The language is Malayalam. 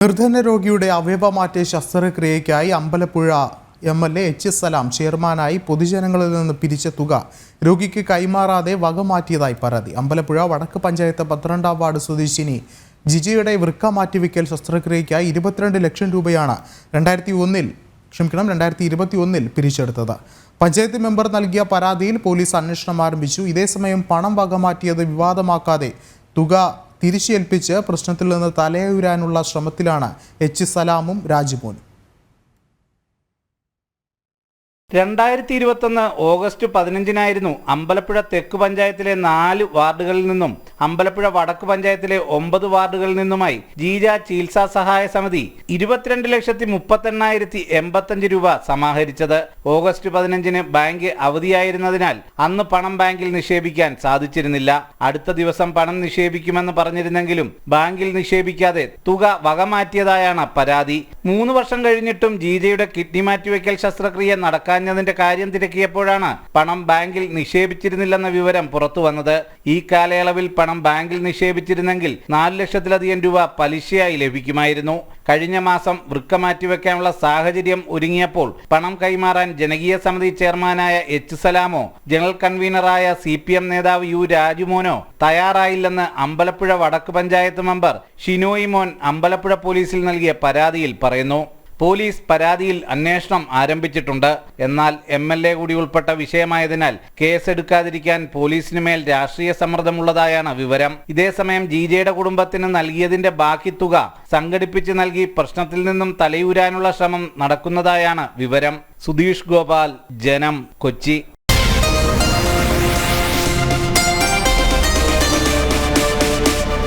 നിർധന രോഗിയുടെ അവയവമാറ്റ ശസ്ത്രക്രിയയ്ക്കായി Ambalappuzha M L A H S Salam ചെയർമാനായി പൊതുജനങ്ങളിൽ നിന്ന് പിരിച്ച തുക രോഗിക്ക് കൈമാറാതെ വകമാറ്റിയതായി പരാതി. അമ്പലപ്പുഴ വടക്ക് പഞ്ചായത്ത് പന്ത്രണ്ടാം വാർഡ് സ്വദേശിനി ജിജിയുടെ വൃക്ക മാറ്റിവെക്കൽ ശസ്ത്രക്രിയയ്ക്കായി ഇരുപത്തിരണ്ട് ലക്ഷം രൂപയാണ് രണ്ടായിരത്തി ഒന്നിൽ ക്ഷമിക്കണം രണ്ടായിരത്തി ഇരുപത്തി ഒന്നിൽ പിരിച്ചെടുത്തത്. പഞ്ചായത്ത് മെമ്പർ നൽകിയ പരാതിയിൽ പോലീസ് അന്വേഷണം ആരംഭിച്ചു. ഇതേസമയം പണം വകമാറ്റിയത് വിവാദമാക്കാതെ തുക തിരിച്ചേൽപ്പിച്ച് പ്രശ്നത്തിൽ നിന്ന് തലയുരാനുള്ള ശ്രമത്തിലാണ് എച്ച് സലാമും രാജ്മോനും. രണ്ടായിരത്തി ഇരുപത്തൊന്ന് ഓഗസ്റ്റ് പതിനഞ്ചിനായിരുന്നു അമ്പലപ്പുഴ തെക്ക് പഞ്ചായത്തിലെ നാല് വാർഡുകളിൽ നിന്നും അമ്പലപ്പുഴ വടക്ക് പഞ്ചായത്തിലെ ഒമ്പത് വാർഡുകളിൽ നിന്നുമായി ജീജ ചികിത്സാ സഹായ സമിതി ഇരുപത്തിരണ്ട് ലക്ഷത്തി മുപ്പത്തെണ്ണായിരത്തി എൺപത്തഞ്ച് രൂപ സമാഹരിച്ചത്. ഓഗസ്റ്റ് പതിനഞ്ചിന് ബാങ്ക് അവധിയായിരുന്നതിനാൽ അന്ന് പണം ബാങ്കിൽ നിക്ഷേപിക്കാൻ സാധിച്ചിരുന്നില്ല. അടുത്ത ദിവസം പണം നിക്ഷേപിക്കുമെന്ന് പറഞ്ഞിരുന്നെങ്കിലും ബാങ്കിൽ നിക്ഷേപിക്കാതെ തുക വകമാറ്റിയതായാണ് പരാതി. മൂന്ന് വർഷം കഴിഞ്ഞിട്ടും ജീജയുടെ കിഡ്നി മാറ്റിവെക്കൽ ശസ്ത്രക്രിയ നടക്കാഞ്ഞതിന്റെ കാര്യം തിരക്കിയപ്പോഴാണ് പണം ബാങ്കിൽ നിക്ഷേപിച്ചിരുന്നില്ലെന്ന വിവരം പുറത്തുവന്നത്. ഈ കാലയളവിൽ പണം ബാങ്കിൽ നിക്ഷേപിച്ചിരുന്നെങ്കിൽ നാല് ലക്ഷത്തിലധികം രൂപ പലിശയായി ലഭിക്കുമായിരുന്നു. കഴിഞ്ഞ മാസം വൃക്ക മാറ്റിവെക്കാനുള്ള സാഹചര്യം ഒരുങ്ങിയപ്പോൾ പണം കൈമാറാൻ ജനകീയ സമിതി ചെയർമാനായ എച്ച് സലാമോ ജനറൽ കൺവീനറായ സി പി എം നേതാവ് യു രാജുമോനോ തയ്യാറായില്ലെന്ന് അമ്പലപ്പുഴ വടക്ക് പഞ്ചായത്ത് മെമ്പർ ഷിനോയി മോൻ അമ്പലപ്പുഴ പോലീസിൽ നൽകിയ പരാതിയിൽ പറയുന്നു. പോലീസ് പരാതിയിൽ അന്വേഷണം ആരംഭിച്ചിട്ടുണ്ട്. എന്നാൽ എം എൽ എ കൂടി ഉൾപ്പെട്ട വിഷയമായതിനാൽ കേസെടുക്കാതിരിക്കാൻ പോലീസിനു മേൽ രാഷ്ട്രീയ സമ്മർദ്ദമുള്ളതായാണ് വിവരം. ഇതേസമയം ജിജയുടെ കുടുംബത്തിന് നൽകിയതിന്റെ ബാക്കി തുക സംഘടിപ്പിച്ച് നൽകി പ്രശ്നത്തിൽ നിന്നും തലയൂരാനുള്ള ശ്രമം നടക്കുന്നതായാണ് വിവരം. സുധീഷ് ഗോപാൽ ജനം കൊച്ചി.